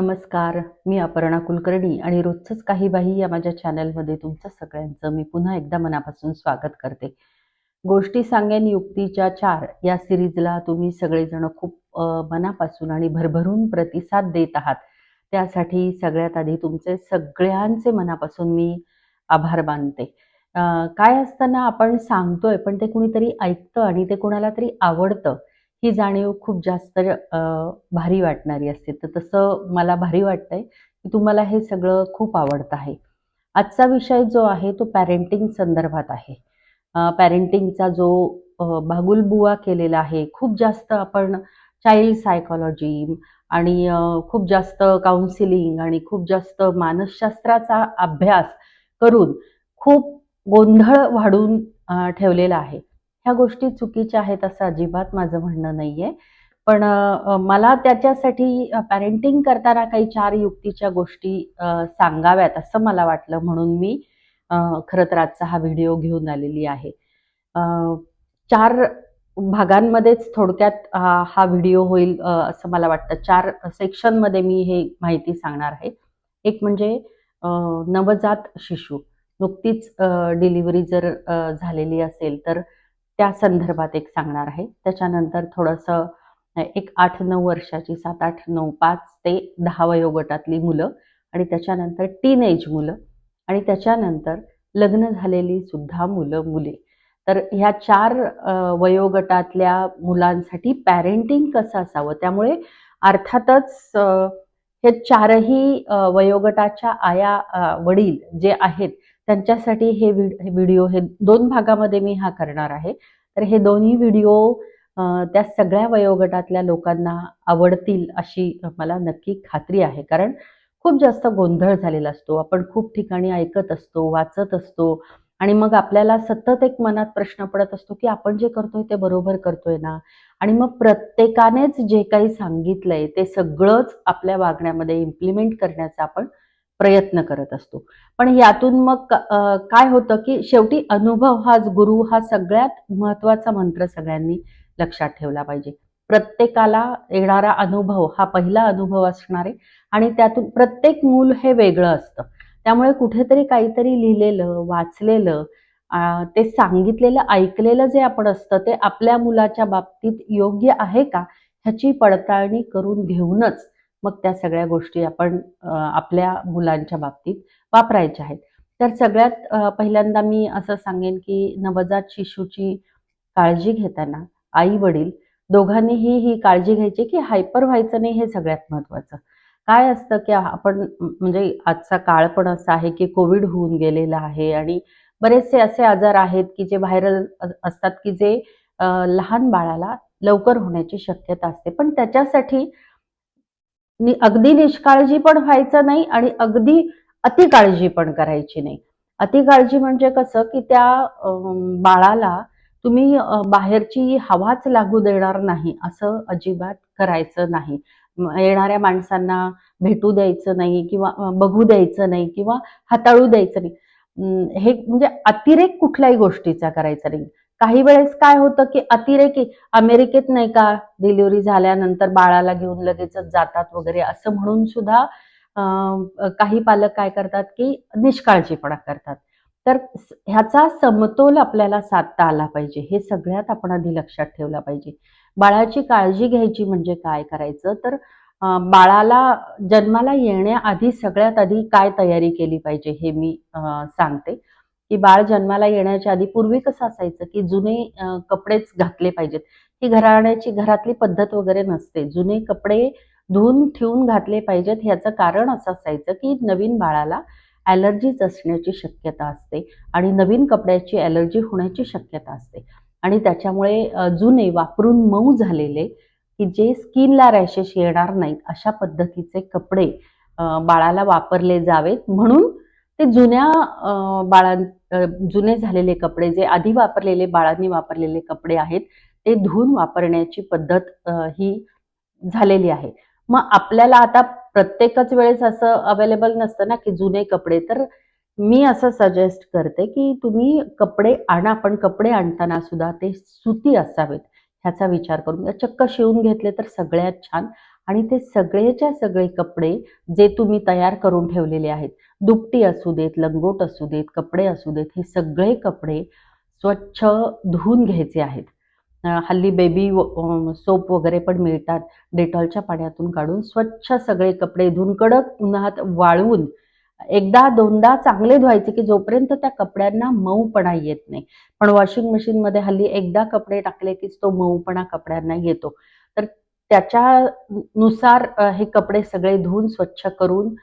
नमस्कार. मी अपर्णा कुलकर्णी आणि रोजचंच काही बाही या माझ्या चॅनलमध्ये तुमचं सगळ्यांचं मी पुन्हा एकदा मनापासून स्वागत करते. गोष्टी सांगेन युक्तीच्या चार. या सिरीजला तुम्ही सगळेजण खूप मनापासून आणि भरभरून प्रतिसाद देत आहात. त्यासाठी सगळ्यात आधी तुमचे सगळ्यांचे मनापासून मी आभार मानते. काय असताना आपण सांगतोय पण ते कुणीतरी ऐकतं आणि ते कोणाला तरी आवडतं. ही जाणीव खूप जास्त भारी वाटणारी असते. तर तसं मला भारी वाटतंय की तुम्हाला हे सगळं खूप आवडतं आहे. आजचा विषय जो आहे तो पॅरेंटिंग संदर्भात आहे. पॅरेंटिंगचा जो भागुलबुवा बागुलबुवा केलेला आहे खूप जास्त आपण चाइल्ड सायकॉलॉजी आणि खूप जास्त काउन्सिलिंग आणि खूप जास्त मानसशास्त्राचा अभ्यास करून खूप गोंधळ वाढून ठेवलेला आहे. ह्या गोष्टी चुकीच्या आहेत असं अजिबात माझं म्हणणं नाहीये. पण मला त्याच्यासाठी पॅरेंटिंग करताना काही चार युक्तीच्या गोष्टी सांगाव्यात असं मला वाटलं. म्हणून मी खरं तर आजचा हा व्हिडिओ घेऊन आलेली आहे. चार भागांमध्येच थोडक्यात हा हा व्हिडिओ होईल असं मला वाटतं. चार सेक्शनमध्ये मी हे माहिती सांगणार आहे. एक म्हणजे नवजात शिशु. नुकतीच डिलिव्हरी जर झालेली असेल तर त्या संदर्भात एक सांगणार आहे. त्याच्यानंतर थोडंसं एक आठ नऊ वर्षाची सात आठ नऊ पाच ते दहा वयोगटातली मुलं आणि त्याच्यानंतर टीन एज मुलं आणि त्याच्यानंतर लग्न झालेली सुद्धा मुलं मुले. तर ह्या चार वयोगटातल्या मुलांसाठी पॅरेंटिंग कसं असावं? त्यामुळे अर्थातच हे चारही वयोगटाच्या आया वडील जे आहेत त्यांच्यासाठी हे व्हिडिओ हे दोन भागामध्ये मी हा करणार आहे. तर हे दोन्ही व्हिडिओ त्या सगळ्या वयोगटातल्या लोकांना आवडतील अशी मला नक्की खात्री आहे. कारण खूप जास्त गोंधळ झालेला असतो. आपण खूप ठिकाणी ऐकत असतो वाचत असतो आणि मग आपल्याला सतत एक मनात प्रश्न पडत असतो की आपण जे करतोय ते बरोबर करतोय ना? आणि मग प्रत्येकानेच जे काही सांगितलंय ते सगळंच आपल्या वागण्यामध्ये इम्प्लिमेंट करण्याचा आपण प्रयत्न करत असतो. पण यातून मग काय होतं की शेवटी अनुभव हाच गुरु हा सगळ्यात महत्त्वाचा मंत्र सगळ्यांनी लक्षात ठेवला पाहिजे. प्रत्येकाला येणारा अनुभव हा पहिला अनुभव असणार आहे आणि त्यातून प्रत्येक मूल हे वेगळं असतं. त्यामुळे कुठेतरी काहीतरी लिहिलेलं वाचलेलं ते सांगितलेलं ऐकलेलं जे आपण असतं ते आपल्या मुलाच्या बाबतीत योग्य आहे का ह्याची पडताळणी करून घेऊनच मग त्या सगळ्या गोष्टी आपण आपल्या मुलांच्या बाबतीत वापरायच्या आहेत. तर सगळ्यात पहिल्यांदा मी असं सांगेन की नवजात शिशूची काळजी घेताना आई वडील दोघांनीही ही काळजी घ्यायची की हायपर व्हायचं नाही हे सगळ्यात महत्वाचं काय असतं की आपण म्हणजे आजचा काळ पण असा आहे की कोविड होऊन गेलेला आहे आणि बरेचसे असे आजार आहेत की जे व्हायरल असतात की जे लहान बाळाला लवकर होण्याची शक्यता असते. पण त्याच्यासाठी अगदी निष्काळजी पण व्हायचं नाही आणि अगदी अतिकाळजी पण करायची नाही. अतिकाळजी म्हणजे कसं की त्या बाळाला तुम्ही बाहेरची हवाच लागू देणार नाही असं अजिबात करायचं नाही. येणाऱ्या माणसांना भेटू द्यायचं नाही किंवा बघू द्यायचं नाही किंवा हाताळू द्यायचं नाही. हे म्हणजे अतिरेक कुठल्याही गोष्टीचा करायचा नाही. काही वेळेस काय होतं की अतिरेकी अमेरिकेत नाही का डिलिव्हरी झाल्यानंतर बाळाला घेऊन लगेचच जातात वगैरे असं म्हणून सुद्धा काही पालक काय करतात की निष्काळजीपणा करतात. तर ह्याचा समतोल आपल्याला साधता आला पाहिजे हे सगळ्यात आपण आधी लक्षात ठेवलं पाहिजे. बाळाची काळजी घ्यायची म्हणजे काय करायचं? तर बाळाला जन्माला येण्याआधी सगळ्यात आधी काय तयारी केली पाहिजे हे मी सांगते. की बाळ जन्माला येण्याच्या आधी पूर्वी कसं असायचं की जुने कपडेच घातले पाहिजेत. ही घराण्याची घरातली पद्धत वगैरे नसते. जुने कपडे धुवून ठेवून घातले पाहिजेत ह्याचं कारण असं असायचं की नवीन बाळाला ॲलर्जीज असण्याची शक्यता असते आणि नवीन कपड्याची ॲलर्जी होण्याची शक्यता असते. आणि त्याच्यामुळे जुने वापरून मऊ झालेले की जे स्किनला रॅशेस येणार नाहीत अशा पद्धतीचे कपडे बाळाला वापरले जावेत. म्हणून ते जुन्या बाळां जुने झालेले कपडे जे आधी वापरलेले बाळांनी वापरलेले कपडे आहेत ते धुवून वापरण्याची पद्धत ही झालेली आहे. मग आपल्याला आता प्रत्येकच वेळेस असं अवेलेबल नसतं ना की जुने कपडे. तर मी असं सजेस्ट करते की तुम्ही कपडे आणा पण कपडे आणताना सुद्धा ते सुती असावेत ह्याचा विचार करून. चक्क शिवून घेतले तर सगळ्यात छान. आणि ते सगळेच्या सगळे कपडे जे तुम्ही तयार करून ठेवलेले आहेत दुपटी असू देत लंगोट असू देत कपडे असू देत हे सगळे कपडे स्वच्छ धुवून घ्यायचे आहेत. हल्ली बेबी सोप वगैरे पण मिळतात डेटॉलच्या पाण्यातून काढून स्वच्छ सगळे कपडे धुवून कडक उन्हात वाळवून एकदा दोनदा चांगले धुवायचे की जोपर्यंत त्या कपड्यांना मऊपणा येत नाही. पण वॉशिंग मशीनमध्ये हल्ली एकदा कपडे टाकले की तो मऊपणा कपड्यांना येतो. त्याच्यानुसार हे कपडे सगळे धुवून स्वच्छ करून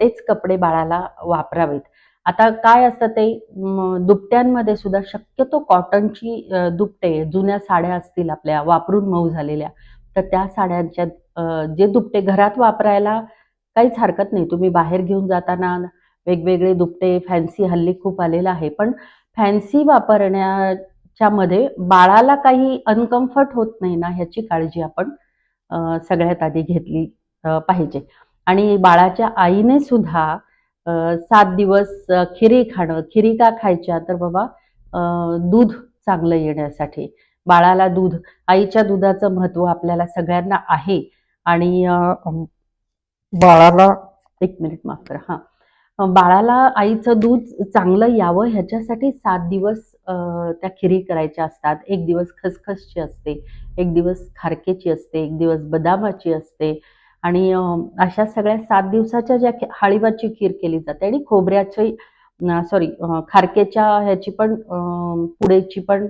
तेच कपडे बाळाला वापरावेत. आता काय असतं ते दुपट्यांमध्ये सुद्धा शक्यतो कॉटनची दुपटे जुन्या साड्या असतील आपल्या वापरून मऊ झालेल्या तर त्या साड्यांच्या जे दुपटे घरात वापरायला काहीच हरकत नाही. तुम्ही बाहेर घेऊन जाताना वेगवेगळे दुपटे फॅन्सी हल्ली खूप आलेलं आहे पण फॅन्सी वापरण्याच्या मध्ये बाळाला काही अनकम्फर्ट होत नाही ना ह्याची काळजी आपण सगळ्यात आधी घेतली पाहिजे. आणि बाळाच्या आईने सुद्धा सात दिवस खिरी खाणं खिरी का खायच्या? तर बाबा दूध चांगलं येण्यासाठी. बाळाला दूध आईच्या दुधाचं महत्त्व आपल्याला सगळ्यांना आहे. आणि बाळाला एक मिनिट माफ करा हां. बाळाला आईचं दूध चांगलं यावं ह्याच्यासाठी सात दिवस त्या खिरी करायच्या असतात. एक दिवस खसखसची असते एक दिवस खारकेची असते एक दिवस बदामाची असते. आणि अशा सगळ्या सात दिवसाच्या ज्या खि- हाळीवाची खीर केली जाते आणि खोबऱ्याची सॉरी खारकेच्या ह्याची पण पुडेची पण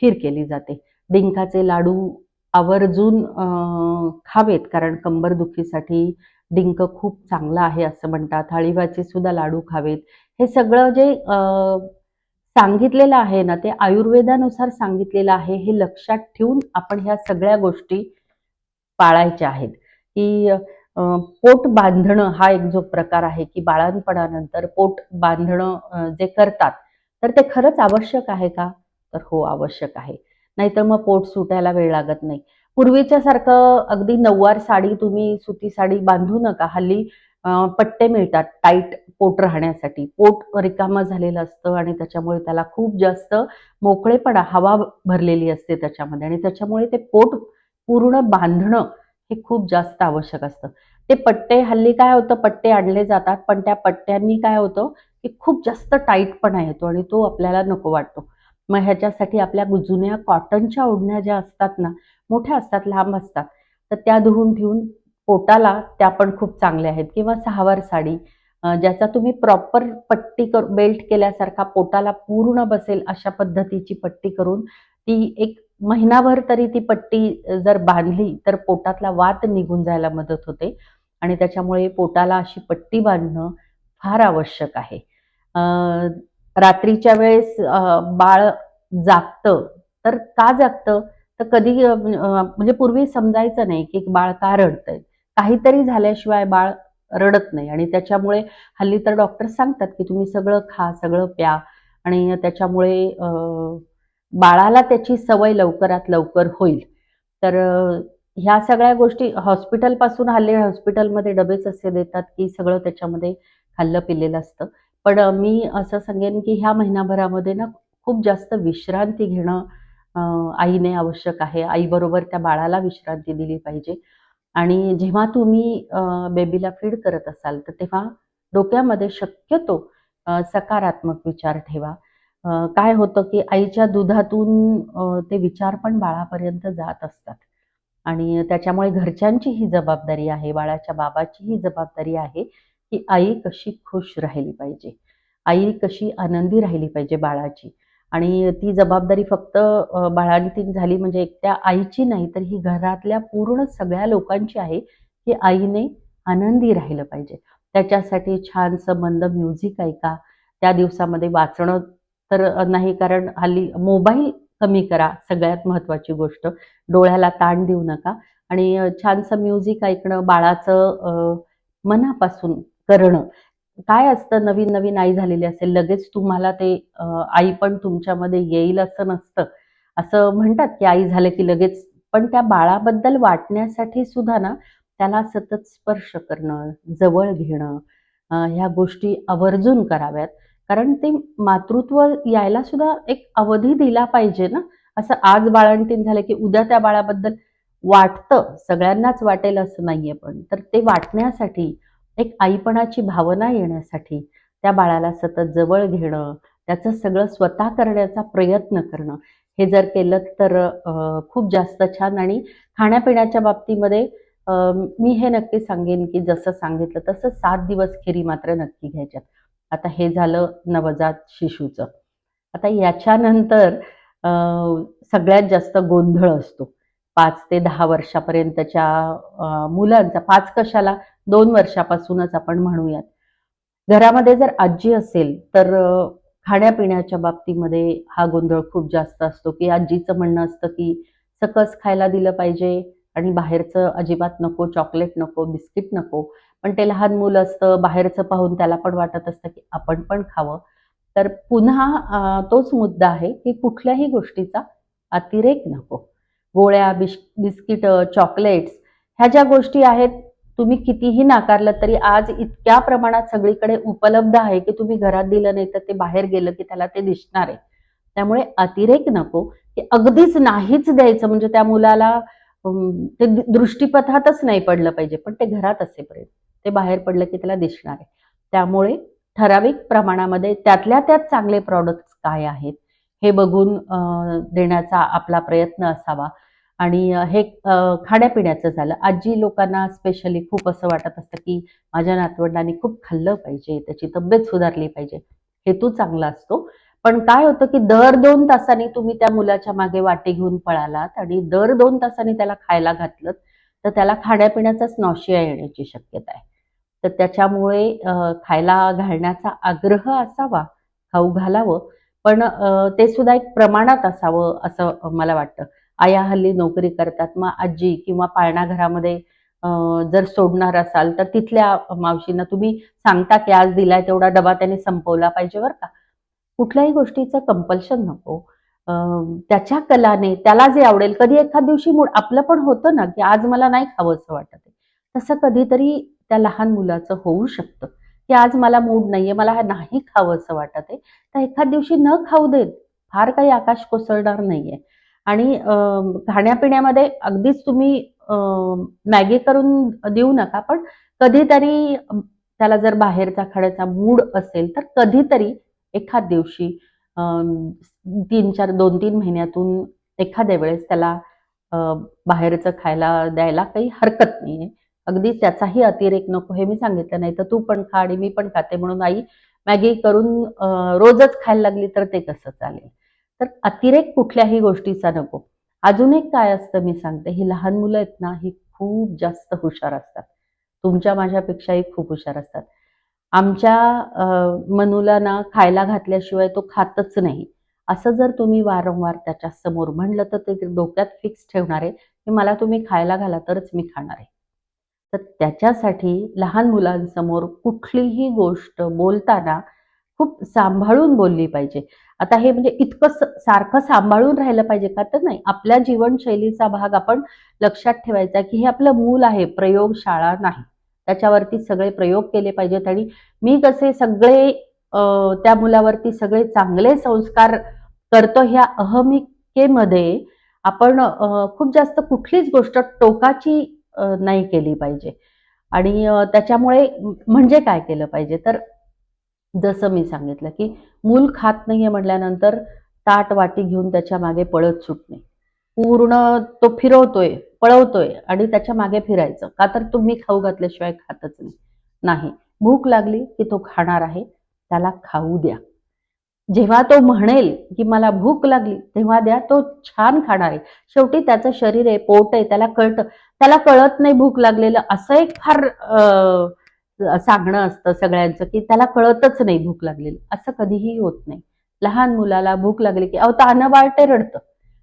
खीर केली जाते. डिंकाचे लाडू आवर्जून खावेत कारण कंबरदुखीसाठी डिंक खूप चांगला आहे असं म्हणतात. थाळीवाचे सुद्धा लाडू खावेत. हे सगळं जे सांगितलेलं आहे ना ते आयुर्वेदानुसार सांगितलेलं आहे हे लक्षात ठेवून आपण ह्या सगळ्या गोष्टी पाळायच्या आहेत. की पोट बांधणं हा एक जो प्रकार आहे की बाळांपणानंतर पोट बांधणं जे करतात तर ते खरंच आवश्यक आहे का? तर हो आवश्यक आहे. नाहीतर मग पोट सुटायला वेळ लागत नाही. पूर्वीच्या सारखं अगदी नऊवार साडी तुम्ही सुती साडी बांधू नका. हल्ली पट्टे मिळतात टाईट पोट राहण्यासाठी. पोट रिकामं झालेलं असतं आणि त्याच्यामुळे त्याला खूप जास्त मोकळेपणा हवा भरलेली असते त्याच्यामध्ये आणि त्याच्यामुळे ते पोट पूर्ण बांधणं हे खूप जास्त आवश्यक असतं. ते पट्टे हल्ली काय होतं पट्टे आणले जातात पण त्या पट्ट्यांनी काय होतं की खूप जास्त टाईटपणा येतो आणि तो आपल्याला नको वाटतो. मग ह्याच्यासाठी आपल्या जुन्या कॉटनच्या ओढण्या ज्या असतात ना मोठ्या असतात लांब असतात तर त्या धुवून ठेवून पोटाला त्या पण खूप चांगल्या आहेत. किंवा सहावार साडी ज्याचा तुम्ही प्रॉपर पट्टी कर बेल्ट केल्यासारखा पोटाला पूर्ण बसेल अशा पद्धतीची पट्टी करून ती एक महिनाभर तरी ती पट्टी जर बांधली तर पोटातला वात निघून जायला मदत होते. आणि त्याच्यामुळे पोटाला अशी पट्टी बांधणं फार आवश्यक आहे. रात्रीच्या वेळेस बाळ जागतं तर का जागतं? तर कधी म्हणजे पूर्वी समजायचं नाही की बाळ का रडतंय. काहीतरी झाल्याशिवाय बाळ रडत नाही. आणि त्याच्यामुळे हल्ली तर डॉक्टर सांगतात की तुम्ही सगळं खा सगळं प्या. आणि त्याच्यामुळे बाळाला त्याची सवय लवकरात लवकर होईल. तर ह्या सगळ्या गोष्टी हॉस्पिटलपासून हल्ली हॉस्पिटलमध्ये डबेच असे देतात की सगळं त्याच्यामध्ये खाल्लं पिलेलं असतं. पण मी असं सांगेन की ह्या महिनाभरामध्ये ना खूप जास्त विश्रांती घेणं आईने आवश्यक आहे. आईबरोबर त्या बाळाला विश्रांती दिली पाहिजे. आणि जेव्हा तुम्ही बेबीला फीड करत असाल तर तेव्हा डोक्यामध्ये शक्यतो सकारात्मक विचार ठेवा. काय होतं की आईच्या दुधातून ते विचार पण बाळापर्यंत जात असतात. आणि त्याच्यामुळे घरच्यांची ही जबाबदारी आहे बाळाच्या बाबाची ही जबाबदारी आहे की आई कशी खुश राहिली पाहिजे. आई कशी आनंदी राहिली पाहिजे बाळाची. आणि ती जबाबदारी फक्त बाळांती बाळांतीन झाली म्हणजे एकट्या आईची नाही तर ही घरातल्या पूर्ण सगळ्या लोकांची आहे की आईने आनंदी राहिलं पाहिजे. त्याच्यासाठी छानसं मंद म्युझिक ऐका. त्या दिवसामध्ये वाचणं तर नाही कारण हल्ली मोबाईल कमी करा सगळ्यात महत्त्वाची गोष्ट. डोळ्याला ताण देऊ नका. आणि छानसं म्युझिक ऐकणं बाळाचं मनापासून करणं काय असतं नवीन नवीन आई झालेली असेल लगेच तुम्हाला ते आई पण तुमच्यामध्ये येईल असं नसतं. असं म्हणतात की आई झालं की लगेच पण त्या बाळाबद्दल वाटण्यासाठी सुद्धा ना त्याला सतत स्पर्श करणं जवळ घेणं ह्या गोष्टी आवर्जून कराव्यात. कारण ते मातृत्व यायला सुद्धा एक अवधी दिला पाहिजे ना. असं आज बाळंटीन झालं की उद्या त्या बाळाबद्दल वाटतं सगळ्यांनाच वाटेल असं नाहीये पण. तर ते वाटण्यासाठी एक आईपणाची भावना येण्यासाठी त्या बाळाला सतत जवळ घेणं त्याचं सगळं स्वतः करण्याचा प्रयत्न करणं हे जर केलं तर खूप जास्त छान. आणि खाण्यापिण्याच्या बाबतीमध्ये मी हे नक्की सांगेन की जसं सांगितलं तसं सात दिवस खिरी मात्र नक्की घ्यायच्यात. आता हे झालं नवजात शिशूचं. आता याच्यानंतर सगळ्यात जास्त गोंधळ असतो. पाच ते दहा वर्षापर्यंतच्या मुलांचा पाच कशाला? दोन वर्षापासूनच आपण म्हणूयात. घरामध्ये जर आजी असेल तर खाण्यापिण्याच्या बाबतीमध्ये हा गोंधळ खूप जास्त असतो की आजीचं म्हणणं असतं की सकस खायला दिलं पाहिजे आणि बाहेरचं अजिबात नको चॉकलेट नको बिस्किट नको. पण ते लहान मुलं असतं बाहेरचं पाहून त्याला पण वाटत असतं की आपण पण खावं. तर पुन्हा तोच मुद्दा आहे की कुठल्याही गोष्टीचा अतिरेक नको. गोळ्या बिश चॉकलेट्स ह्या ज्या गोष्टी आहेत तुम्ही कितीही नाकारलं तरी आज इतक्या प्रमाणात सगळीकडे उपलब्ध आहे की तुम्ही घरात दिलं नाही तर ते बाहेर गेलं की त्याला ते दिसणार आहे. त्यामुळे अतिरेक नको की अगदीच नाहीच द्यायचं. म्हणजे त्या मुलाला ते दृष्टीपथातच नाही पडलं पाहिजे पण ते घरात असेपर्यंत ते बाहेर पडलं की त्याला दिसणार आहे. त्यामुळे ठराविक प्रमाणामध्ये त्यातल्या त्यात चांगले प्रॉडक्ट्स काय आहेत हे बघून देण्याचा आपला प्रयत्न असावा. आणि हे खाण्यापिण्याचं झालं. आजी लोकांना स्पेशली खूप असं वाटत असतं की माझ्या नातवंडांनी खूप खाल्लं पाहिजे त्याची तब्येत सुधारली पाहिजे. हेतू चांगला असतो. पण काय होतं की दर दोन तासांनी तुम्ही त्या मुलाच्या मागे वाटे घेऊन पळालात आणि दर दोन तासांनी त्याला खायला घातलं तर त्याला खाण्यापिण्याचाच नॉशिया येण्याची शक्यता आहे. तर त्याच्यामुळे खायला घालण्याचा आग्रह असावा खाऊ घालावं. पण ते सुद्धा एक प्रमाणात असावं असं मला वाटतं. आया हल्ली नोकरी करतात. मग आजी किंवा पाळणा घरामध्ये जर सोडणार असाल तर तिथल्या मावशींना तुम्ही सांगता की आज दिलाय तेवढा डबा त्याने संपवला पाहिजे बरं का? कुठल्याही गोष्टीचं कंपल्शन नको. त्याच्या कलाने त्याला जे आवडेल कधी एखाद दिवशी मूड आपलं पण होतं ना की आज मला नाही खावंसं वाटत तसं कधीतरी त्या लहान मुलाचं होऊ शकतं की आज मला मूड नाहीये मला हे नाही खावंसं वाटत आहे. तर एखाद दिवशी न खाऊ देत फार काही आकाश कोसळणार नाहीये. आणि खाण्यापिण्यामध्ये अगदीच तुम्ही मॅगी करून देऊ नका पण कधीतरी त्याला जर बाहेरचा खाण्याचा मूड असेल तर कधीतरी एखाद दिवशी तीन चार दोन तीन महिन्यातून एखाद्या वेळेस त्याला बाहेरचं खायला द्यायला काही हरकत नाहीये. अगदी त्याचाही अतिरेक नको हे मी सांगितलं नाही तर तू पण खा आणि मी पण खाते म्हणून आई मॅगी करून रोजच खायला लागली तर ते कसं चालेल? तर अतिरेक कुठल्याही गोष्टीचा नको. अजून एक काय असतं मी सांगते ही लहान मुलं आहेत ना ही खूप जास्त हुशार असतात. तुमच्या माझ्यापेक्षाही खूप हुशार असतात. आमच्या मनूला ना खायला घातल्याशिवाय तो खातच नाही. असं जर तुम्ही वारंवार त्याच्यासमोर म्हणलं तर ते डोक्यात फिक्स ठेवणार आहे की मला तुम्ही खायला घाला तरच मी खाणार आहे. तर त्याच्यासाठी लहान मुलांसमोर कुठलीही गोष्ट बोलताना खूप सांभाळून बोलली पाहिजे. आता हे म्हणजे इतकं सारखं सांभाळून राहिलं पाहिजे का? तर नाही. आपल्या जीवनशैलीचा भाग आपण लक्षात ठेवायचा की हे आपलं मूल आहे प्रयोगशाळा नाही. त्याच्यावरती सगळे प्रयोग केले पाहिजेत आणि मी कसे सगळे त्या मुलावरती सगळे चांगले संस्कार करतो ह्या अहमिकेमध्ये आपण खूप जास्त कुठलीच गोष्ट टोकाची नाही केली पाहिजे. आणि त्याच्यामुळे म्हणजे काय केलं पाहिजे? तर जसं मी सांगितलं की मूल खात नाहीये म्हटल्यानंतर ताट वाटी घेऊन त्याच्यामागे पळत सुटणे. पूर्ण तो फिरवतोय पळवतोय आणि त्याच्यामागे फिरायचं. का तर तुम्ही खाऊ घातल्याशिवाय खातच नाही. नाही. भूक लागली की तो खाणार आहे त्याला खाऊ द्या. जेव्हा तो म्हणेल की मला भूक लागली तेव्हा द्या तो छान खाणार आहे. शेवटी त्याचं शरीर आहे पोट आहे त्याला कळतं. त्याला कळत नाही भूक लागलेलं. असं एक फार अं, सांगणं असतं सगळ्यांचं की त्याला कळतच नाही भूक लागलेली. असं कधीही होत नाही. लहान मुलाला भूक लागली की अहो तानं बाळटे रडतं.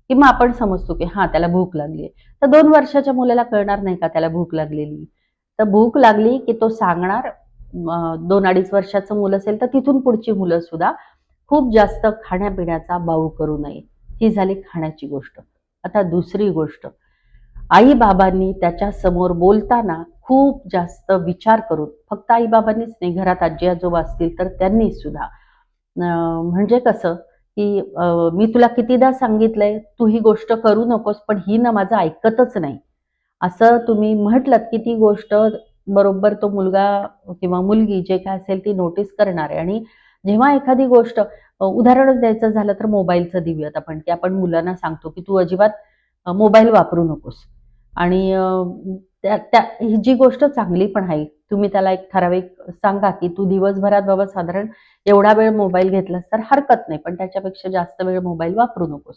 की मग आपण समजतो की हा त्याला भूक लागली तर दोन वर्षाच्या मुलाला कळणार नाही का त्याला भूक लागलेली? तर भूक लागली की तो सांगणार दोन अडीच वर्षाचं मुलं असेल तर तिथून पुढची मुलं सुद्धा खूप जास्त खाण्यापिण्याचा बाऊ करू नये. ही झाली खाण्याची गोष्ट. आता दुसरी गोष्ट. आईबाबांनी त्याच्यासमोर त्याच्यासमोर बोलताना खूप जास्त विचार करून फक्त आईबाबांनीच नाही घरात आजी आजोबा असतील तर त्यांनी सुद्धा म्हणजे कसं की मी तुला कितीदा सांगितलंय तू ही गोष्ट करू नकोस पण ही ना माझं ऐकतच नाही. असं तुम्ही म्हटलं की ती गोष्ट बरोबर तो मुलगा किंवा मुलगी जे काय असेल ती नोटीस करणार आहे. आणि जेव्हा एखादी गोष्ट उदाहरणच द्यायचं झालं तर मोबाईलचं देऊयात आपण की आपण मुलांना सांगतो की तू अजिबात मोबाईल वापरू नकोस. आणि त्या त्या ही जी गोष्ट चांगली पण आहे तुम्ही त्याला एक ठराविक सांगा की तू दिवसभरात बाबा साधारण एवढा वेळ मोबाईल घेतलास तर हरकत नाही पण त्याच्यापेक्षा जास्त वेळ मोबाईल वापरू नकोस.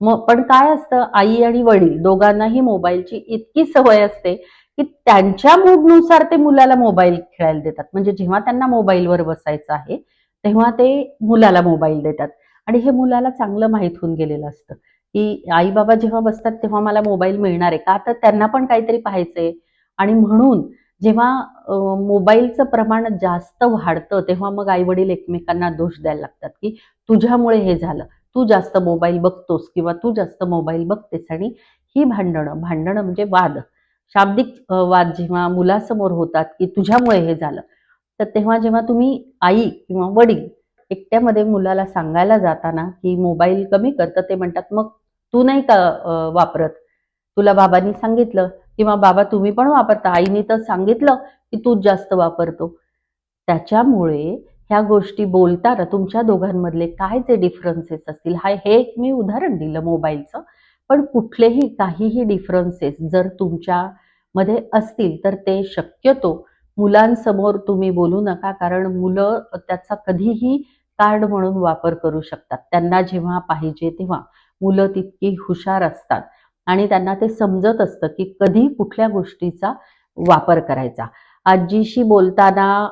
मग पण काय असतं आई आणि वडील दोघांनाही मोबाईलची इतकी सवय असते की त्यांच्या मूडनुसार ते मुलाला मोबाईल खेळायला देतात. म्हणजे जेव्हा त्यांना मोबाईलवर बसायचं आहे तेव्हा ते मुलाला मोबाईल देतात. आणि हे मुलाला चांगलं माहीत होऊन गेलेलं असतं. की आई बाबा जेव्हा बसतात तेव्हा मला मोबाईल मिळणार आहे. का तर त्यांना पण काहीतरी पाहायचंय. आणि म्हणून जेव्हा मोबाईलचं प्रमाण जास्त वाढतं तेव्हा मग आई वडील एकमेकांना दोष द्यायला लागतात की तुझ्यामुळे हे झालं. तू जास्त मोबाईल बघतोस किंवा तू जास्त मोबाईल बघतेस आणि ही भांडणं भांडणं म्हणजे वाद. शाब्दिक वाद जेव्हा मुलासमोर होतात की तुझ्यामुळे हे झालं तर तेव्हा जेव्हा तुम्ही आई किंवा वडील एकट्यामध्ये मुलाला सांगायला जाताना की मोबाईल कमी करतं ते म्हणतात मग तू नाही का वापरत? तुला बाबांनी सांगितलं किंवा बाबा तुम्ही पण वापरता. आईने तर सांगितलं की तूच जास्त वापरतो. त्याच्यामुळे ह्या गोष्टी बोलताना तुमच्या दोघांमधले काय जे डिफरन्सेस असतील? हा हे एक मी उदाहरण दिलं मोबाईलचं. पण कुठलेही काहीही डिफरन्सेस जर तुमच्या मध्ये असतील तर ते शक्यतो मुलांसमोर तुम्ही बोलू नका. कारण मुलं त्याचा कधीही कार्ड म्हणून वापर करू शकतात. त्यांना जेव्हा पाहिजे तेव्हा. मुलं तितकी हुशार असतात. आणि त्यांना ते समजत असतं की कधी कुठल्या गोष्टीचा वापर करायचा. आजीशी बोलताना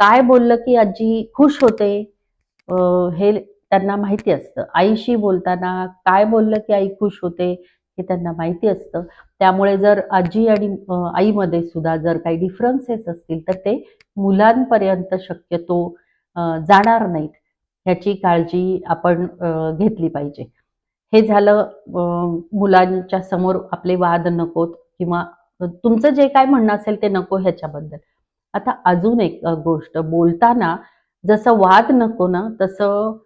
काय बोललं की आजी खुश होते? हे त्यांना माहिती असतं. आईशी बोलताना काय बोललं की आई खुश होते हे त्यांना माहिती असतं. त्यामुळे जर आजी आणि आईमध्ये सुद्धा जर काही डिफरन्सेस असतील तर ते मुलांपर्यंत शक्यतो जाणार नाहीत. ह्याची काळजी आपण घेतली पाहिजे. हे झालं मुलांच्या समोर आपले वाद नकोत किंवा तुमचं जे काय म्हणणं असेल ते नको ह्याच्याबद्दल. आता अजून एक गोष्ट. बोलताना जसं वाद नको ना तसं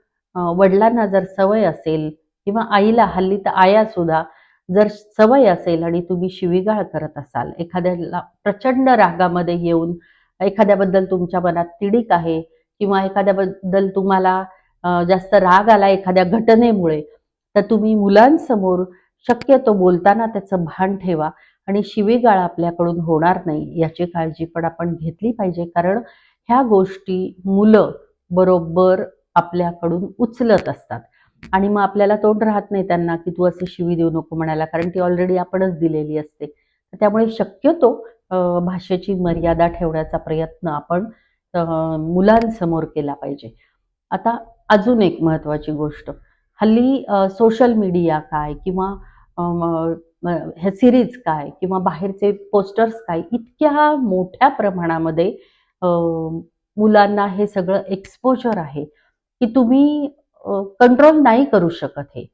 वडिलांना जर सवय असेल किंवा आईला हल्ली तर आया सुद्धा जर सवय असेल आणि तुम्ही शिवीगाळ करत असाल एखाद्याला प्रचंड रागामध्ये येऊन एखाद्याबद्दल तुमच्या मनात तिडीक आहे किंवा एखाद्याबद्दल तुम्हाला जास्त राग आला एखाद्या घटनेमुळे तर तुम्ही मुलांसमोर शक्यतो बोलताना त्याचं भान ठेवा आणि शिवीगाळ आपल्याकडून होणार नाही याची काळजी पण आपण घेतली पाहिजे. कारण ह्या गोष्टी मुलं बरोबर आपल्याकडून उचलत असतात. आणि मग आपल्याला तोंड राहत नाही त्यांना की तू अशी शिवी देऊ नको म्हणायला कारण ती ऑलरेडी आपणच दिलेली असते. त्यामुळे शक्यतो भाषेची मर्यादा ठेवण्याचा प्रयत्न आपण मुलांसमोर केला पाहिजे. आता अजून एक महत्त्वाची गोष्ट. हल्ली सोशल मीडिया काय किंवा हे सिरीज काय किंवा बाहेरचे पोस्टर्स काय इतक्या मोठ्या प्रमाणामध्ये मुलांना हे सगळं एक्सपोजर आहे की तुम्ही कंट्रोल नाही करू शकत हे.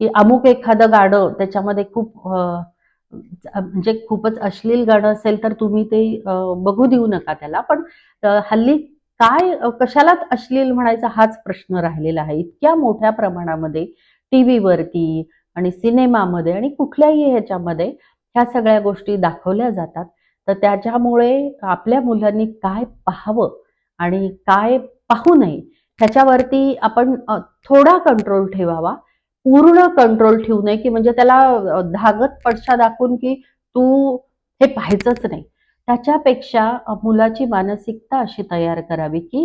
की अमुक एखादं गाणं त्याच्यामध्ये खूप म्हणजे खूपच अश्लील गाणं असेल तर तुम्ही ते बघू देऊ नका त्याला. पण हल्ली काय कशाला कशालाच अश्लील म्हणायचा हाच प्रश्न राहिलेला आहे. इतक्या मोठ्या प्रमाणामध्ये टी व्हीवरती आणि सिनेमामध्ये आणि कुठल्याही ह्याच्यामध्ये ह्या सगळ्या गोष्टी दाखवल्या जातात. तर त्याच्यामुळे आपल्या मुलांनी काय पाहावं आणि काय पाहू नये ह्याच्यावरती आपण थोडा कंट्रोल ठेवावा. पूर्ण कंट्रोल ठेवू नये की म्हणजे त्याला धागत पडशा दाखवून की तू हे पाहायचंच नाही. त्याच्यापेक्षा मुलाची मानसिकता अशी तयार करावी की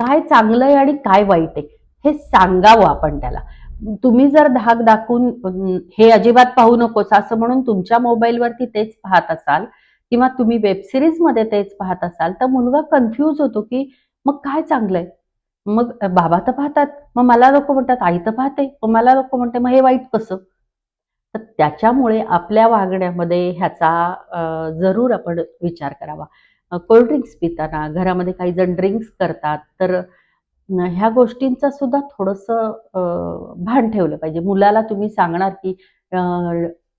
काय चांगलं आहे आणि काय वाईट आहे हे सांगावं आपण त्याला. तुम्ही जर धाक दाखवून हे अजिबात पाहू नकोस असं म्हणून तुमच्या मोबाईलवरती तेच पाहत असाल किंवा तुम्ही वेबसिरीजमध्ये तेच पाहत असाल तर मुलगा कन्फ्यूज होतो की मग काय चांगलंय मग बाबा तर पाहतात मग मला लोक म्हणतात आई तर पाहते मग मला लोक म्हणते मग हे वाईट कसं? तर त्याच्यामुळे आपल्या वागण्यामध्ये ह्याचा जरूर आपण विचार करावा कोल्ड ड्रिंक्स पिताना घरामध्ये काही जण ड्रिंक्स करतात तर ह्या गोष्टींचा सुद्धा थोडंसं भान ठेवलं पाहिजे. मुलाला तुम्ही सांगणार की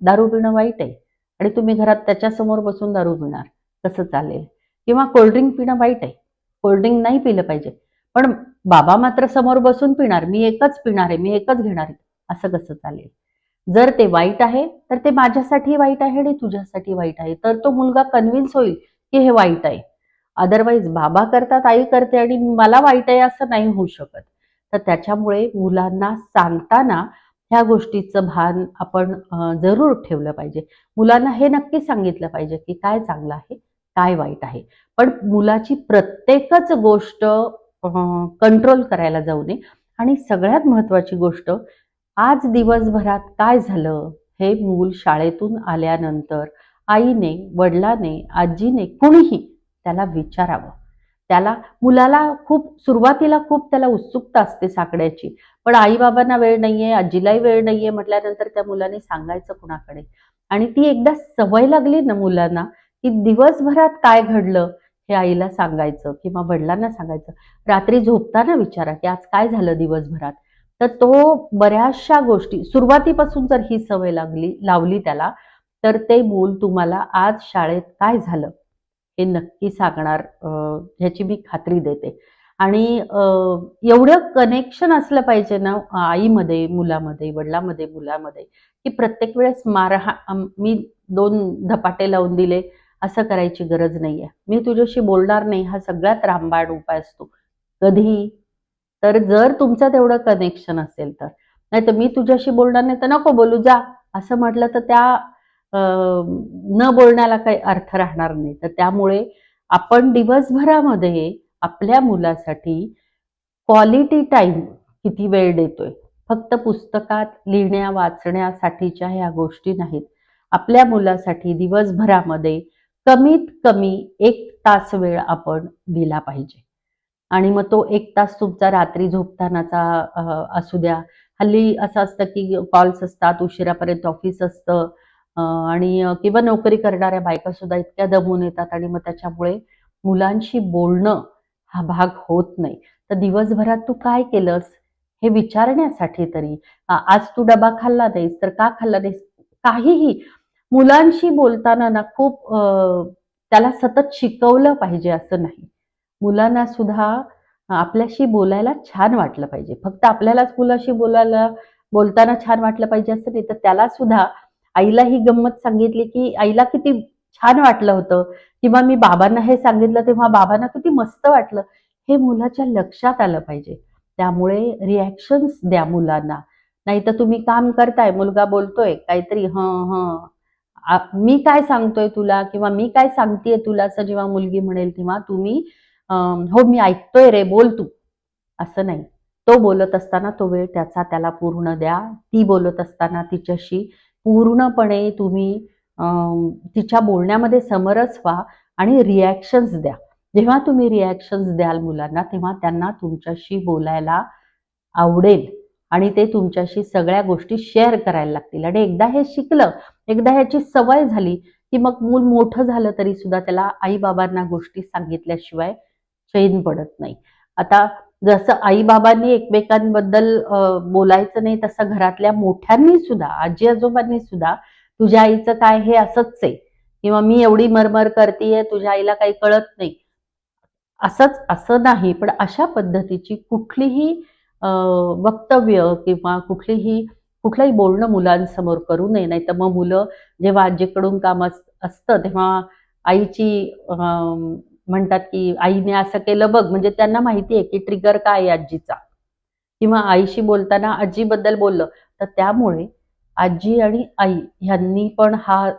दारू पिणं वाईट आहे आणि तुम्ही घरात त्याच्यासमोर बसून दारू पिणार, कसं चालेल? किंवा कोल्ड पिणं वाईट आहे. कोल्ड नाही पिलं पाहिजे. पण बाबा मात्र समोर बसून पिणार, मी एकच पिणार आहे, मी एकच घेणार आहे, असं कसं चालेल? जर ते वाईट आहे तर ते माझ्यासाठी वाईट आहे आणि तुझ्यासाठी वाईट आहे. तर तो मुलगा कन्व्हिन्स होईल की हे वाईट आहे. अदरवाईज बाबा करतात आई करते आणि मला वाईट आहे असं नाही होऊ शकत. तर त्याच्यामुळे मुलांना सांगताना ह्या गोष्टीचं भान आपण जरूर ठेवलं पाहिजे. मुलांना हे नक्की सांगितलं पाहिजे की काय चांगलं आहे काय वाईट आहे. पण मुलाची प्रत्येकच गोष्ट कंट्रोल करायला जाऊ नये. आणि सगळ्यात महत्वाची गोष्ट आज दिवसभरात काय झालं हे मूल शाळेतून आल्यानंतर आईने वडिलाने आजीने कुणीही त्याला विचारावं. त्याला मुलाला खूप सुरुवातीला खूप त्याला उत्सुकता असते साकड्याची. पण आई बाबांना वेळ नाहीये आजीलाही वेळ नाहीये म्हटल्यानंतर त्या मुलाने सांगायचं कुणाकडे? आणि ती एकदा सवय लागली ना मुलांना की दिवसभरात काय घडलं हे आईला सांगायचं किंवा वडिलांना सांगायचं. रात्री झोपताना विचारा की आज काय झालं दिवसभरात? तर तो बऱ्याचशा गोष्टी सुरुवातीपासून जर ही सवय लागली लावली त्याला तर ते मूल तुम्हाला आज शाळेत काय झालं हे नक्की सांगणार ह्याची मी खात्री देते. आणि एवढं कनेक्शन असलं पाहिजे ना आईमध्ये मुलामध्ये वडिलामध्ये मुलामध्ये की प्रत्येक वेळेस मारहा मी दोन धपाटे लावून दिले असं करायची गरज नाहीये. मी तुझ्याशी बोलणार नाही हा सगळ्यात रामबाण उपाय असतो. कधी तर जर तुमचं तेवढं कनेक्शन असेल तर. नाही तर मी तुझ्याशी बोलणार नाही तर नको बोलू जा. असं म्हटलं तर त्या न बोलण्याला काही अर्थ राहणार नाही. तर त्यामुळे आपण दिवसभरामध्ये आपल्या मुलासाठी क्वालिटी टाईम किती वेळ देतोय? फक्त पुस्तकात लिहिण्या वाचण्यासाठीच्या ह्या गोष्टी नाहीत. आपल्या मुलासाठी दिवसभरामध्ये कमीत कमी एक तास वेळ आपण दिला पाहिजे. आणि मग तो एक तास तुमचा रात्री झोपतानाचा असू द्या. हल्ली असं असतं की कॉल्स असतात उशिरापर्यंत ऑफिस असतं आणि किंवा नोकरी करणाऱ्या बायका सुद्धा इतक्या दमून येतात आणि मग त्याच्यामुळे मुलांशी बोलणं हा भाग होत नाही. तर दिवसभरात तू काय केलंस हे विचारण्यासाठी तरी? आज तू डबा खाल्ला नाहीस तर का खाल्ला नाहीस? काहीही. मुलांशी बोलताना ना खूप त्याला सतत शिकवलं पाहिजे असं नाही. मुलांना सुद्धा आपल्याशी बोलायला छान वाटलं पाहिजे. फक्त आपल्यालाच मुलाशी बोलायला बोलताना छान वाटलं पाहिजे असं नाही तर त्याला सुद्धा आईला ही गंमत सांगितली की आईला किती छान वाटलं होतं. किंवा मी बाबांना हे सांगितलं तेव्हा बाबांना किती मस्त वाटलं. हे मुलाच्या लक्षात आलं पाहिजे. त्यामुळे रिॲक्शन्स द्या मुलांना. नाही तर तुम्ही काम करताय मुलगा बोलतोय काहीतरी हं हं. मी काय सांगतोय तुला किंवा मी काय सांगतेय तुला असं जेव्हा मुलगी म्हणेल तेव्हा तुम्ही हो मी ऐकतोय रे बोल तू. असं नाही. तो बोलत असताना तो वेळ त्याचा त्याला पूर्ण द्या. ती बोलत असताना तिच्याशी पूर्णपणे तुम्ही तिच्या बोलण्यामध्ये समरस व्हा आणि रिॲक्शन्स द्या. जेव्हा तुम्ही रिॲक्शन्स द्याल मुलांना तेव्हा त्यांना तुमच्याशी बोलायला आवडेल आणि ते तुमच्याशी सगळ्या गोष्टी शेअर करायला लागतील. आणि एकदा हे शिकलं एकदा ह्याची सवय झाली की मग मूल मोठं झालं तरी सुद्धा त्याला आई बाबांना गोष्टी सांगितल्याशिवाय चैन पडत नाही. आता जसं आई बाबांनी एकमेकांबद्दल बोलायचं नाही तसं घरातल्या मोठ्यांनी सुद्धा आजी आजोबांनी सुद्धा तुझ्या आईचं काय हे असंच आहे. किंवा मी एवढी मरमर करतेय तुझ्या आईला काही कळत नाही. असंच असं नाही. पण अशा पद्धतीची कुठलीही वक्तव्य किंवा कुठलीही कुठलंही बोलणं मुलांसमोर करू नये. नाही तर मग मुलं जेव्हा आजीकडून काम असतं तेव्हा आईची म्हणतात की आईने असं केलं बघ. म्हणजे त्यांना माहिती आहे की ट्रिगर काय आहे आजीचा. किंवा आईशी बोलताना आजीबद्दल बोललं. तर त्यामुळे आजी आणि आई ह्यांनी पण हा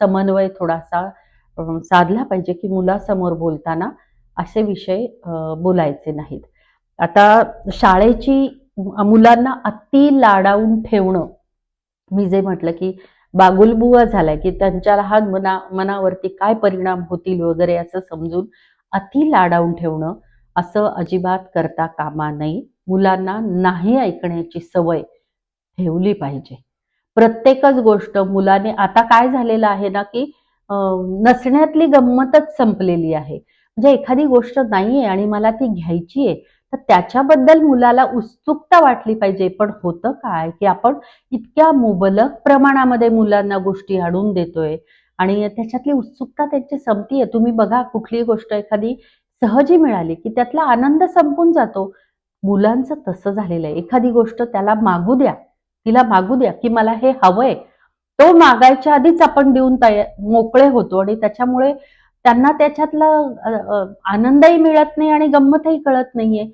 समन्वय थोडासा साधला पाहिजे की मुलासमोर बोलताना असे विषय बोलायचे नाहीत. आता शाळेची मुलांना अति लाडावून ठेवणं मी जे म्हटलं की बागुलबुवा झालाय की त्यांच्या लहान मना मनावरती काय परिणाम होतील वगैरे असं समजून अति लाडावून ठेवणं असं अजिबात करता कामा नये. मुलांना नाही ऐकण्याची सवय ठेवली पाहिजे. प्रत्येकच गोष्ट मुलाने आता काय झालेलं आहे ना की नसण्यातली गंमतच संपलेली आहे. म्हणजे एखादी गोष्ट नाहीये आणि मला ती घ्यायची आहे तर त्याच्याबद्दल मुलाला उत्सुकता वाटली पाहिजे. पण होतं काय की आपण इतक्या मुबलक प्रमाणामध्ये मुलांना गोष्टी आणून देतोय आणि त्याच्यातली उत्सुकता त्यांची संपतीये. तुम्ही बघा कुठलीही गोष्ट एखादी सहजी मिळाली की त्यातला आनंद संपून जातो. मुलांचं तसं झालेलं आहे. एखादी गोष्ट त्याला मागू द्या. तिला मागू द्या की मला हे हवंय. तो मागायच्या आधीच आपण देऊन तयार मोकळे होतो आणि त्याच्यामुळे त्यांना त्याच्यातला आनंदही मिळत नाही आणि गंमतही कळत नाहीये.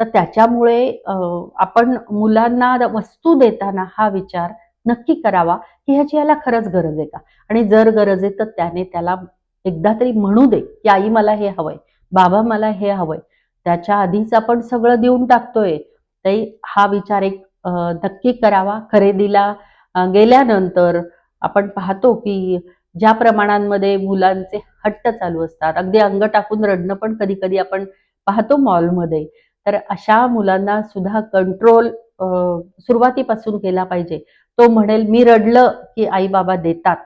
तर त्याच्यामुळे आपण मुलांना वस्तू देताना हा विचार नक्की करावा की ह्याची याला खरंच गरज आहे का? आणि जर गरज आहे तर त्याने त्याला एकदा तरी म्हणू दे की आई मला हे हवंय बाबा मला हे हवंय. त्याच्या आधीच आपण सगळं देऊन टाकतोय. तरी हा विचार एक नक्की करावा. खरेदीला गेल्यानंतर आपण पाहतो की ज्या प्रमाणांमध्ये मुलांचे हट्ट चालू असतात. अगदी अंग टाकून रडणं पण कधी कधी आपण पाहतो मॉलमध्ये तर अशा मुलांना सुद्धा कंट्रोल सुरुवातीपासून केला पाहिजे. तो म्हणेल मी रडलं की आई बाबा देतात.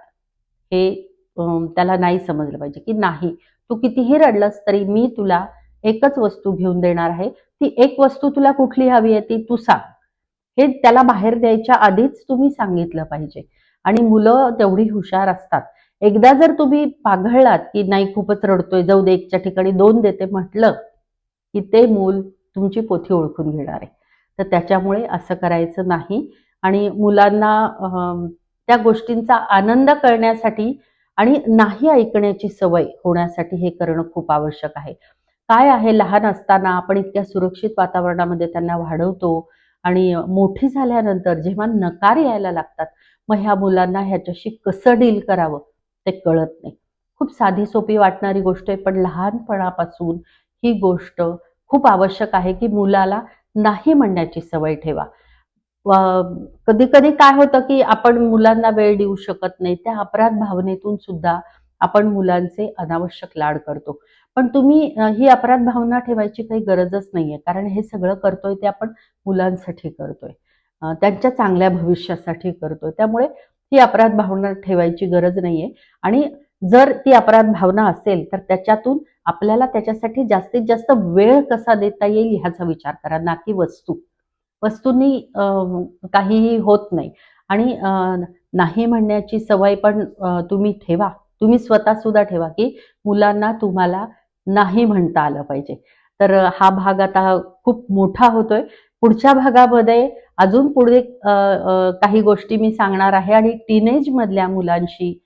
हे त्याला नाही समजलं पाहिजे की नाही. तू कितीही रडलंस तरी मी तुला एकच वस्तू घेऊन देणार आहे. ती एक वस्तू तुला कुठली हवी आहे ती तू सांग. हे त्याला बाहेर द्यायच्या आधीच तुम्ही सांगितलं पाहिजे. आणि मुलं तेवढी हुशार असतात. एकदा जर तुम्ही पाघळलात की नाही खूपच रडतोय जाऊ दे एकच्या ठिकाणी दोन देते म्हटलं की ते मूल तुमची पोथी ओळखून घेणार आहे. तर त्याच्यामुळे असं करायचं नाही आणि मुलांना त्या गोष्टींचा आनंद करण्यासाठी आणि नाही ऐकण्याची सवय होण्यासाठी हे करणं खूप आवश्यक आहे. काय आहे? लहान असताना आपण इतक्या सुरक्षित वातावरणामध्ये त्यांना वाढवतो आणि मोठी झाल्यानंतर जेव्हा नकार यायला लागतात मग ह्या मुलांना ह्याच्याशी कसं डील करावं ते कळत नाही. खूप साधी सोपी वाटणारी गोष्ट आहे पण लहानपणापासून ही गोष्ट खूप आवश्यक आहे की मुलाला नाही म्हणण्याची सवय ठेवा. कधी कधी काय होतं की आपण मुलांना वेळ देऊ शकत नाही त्या अपराध भावनेतून सुद्धा आपण मुलांचे अनावश्यक लाड करतो. पण तुम्ही ही अपराध भावना ठेवायची काही गरजच नाहीये कारण हे सगळं करतोय ते आपण मुलांसाठी करतोय. त्यांच्या चांगल्या भविष्यासाठी करतोय. त्यामुळे ही अपराध भावना ठेवायची गरज नाहीये. आणि जर ती अपराध भावना असेल तर त्याच्यातून आपल्याला त्याच्यासाठी जास्तीत जास्त वेळ कसा देता येईल ह्याचा विचार करा ना की वस्तू. वस्तूंनी काहीही होत नाही. आणि नाही म्हणण्याची सवय पण तुम्ही ठेवा. तुम्ही स्वतः सुद्धा ठेवा की मुलांना तुम्हाला नाही म्हणता आलं पाहिजे. तर हा भाग आता खूप मोठा होतोय. पुढच्या भागामध्ये अजून पुढे काही गोष्टी मी सांगणार आहे. आणि टीनेज मधल्या मुलांशी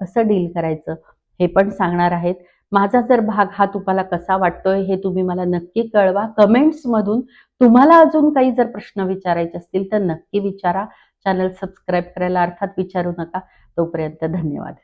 कसं डील करायचं हे पण सांगणार आहेत. माझा जर भाग हा तुम्हाला कसा वाटतोय हे तुम्ही मला नक्की कळवा. कमेंट्समधून तुम्हाला अजून काही जर प्रश्न विचारायचे असतील तर नक्की विचारा. चॅनल सबस्क्राईब करायला अर्थात विचारू नका. तोपर्यंत धन्यवाद.